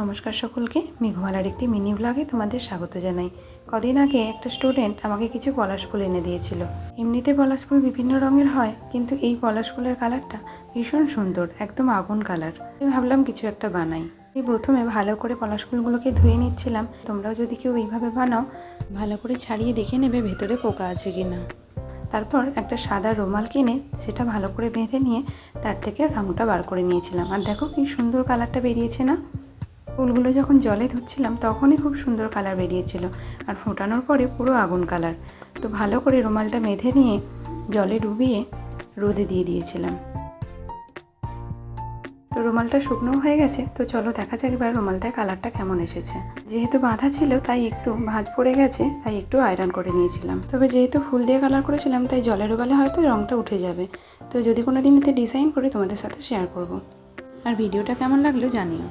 নমস্কার সকলকে, মেঘমালার একটি মিনি ব্লগে তোমাদের স্বাগত জানাই। কদিন আগে একটা স্টুডেন্ট আমাকে কিছু পলাশ ফুল এনে দিয়েছিল। এমনিতে পলাশ ফুল বিভিন্ন রঙের হয়, কিন্তু এই পলাশ ফুলের কালারটা ভীষণ সুন্দর, একদম আগুন কালার। আমি ভাবলাম কিছু একটা বানাই। আমি প্রথমে ভালো করে পলাশ ফুলগুলোকে ধুয়ে নিচ্ছিলাম। তোমরাও যদি কেউ এইভাবে বানাও, ভালো করে ছাড়িয়ে দেখে নেবে ভেতরে পোকা আছে কি না তারপর একটা সাদা রুমাল কিনে সেটা ভালো করে বেঁধে নিয়ে তার থেকে রঙটা বার করে নিয়েছিলাম। আর দেখো কি সুন্দর কালারটা বেরিয়েছে না? ফুলগুলো যখন জলে ধুচ্ছিলাম, তখনই খুব সুন্দর কালার বেরিয়েছিল আর ফোটানোর পরে পুরো আগুন কালার। তো ভালো করে রুমালটা বেঁধে নিয়ে জলে ডুবিয়ে রোদে দিয়ে দিয়েছিলাম। তো রুমালটা শুকনো হয়ে গেছে, তো চলো দেখা যাক এবার রুমালটায় কালারটা কেমন এসেছে। যেহেতু বাঁধা ছিল, তাই একটু ভাঁজ পড়ে গেছে, তাই একটু আয়রন করে নিয়েছিলাম। তবে যেহেতু ফুল দিয়ে কালার করেছিলাম, তাই জলে ডোবালে হয়তো রঙটা উঠে যাবে। তো যদি কোনো দিন এতে ডিজাইন করি, তোমাদের সাথে শেয়ার করব। আর ভিডিওটা কেমন লাগল জানিও।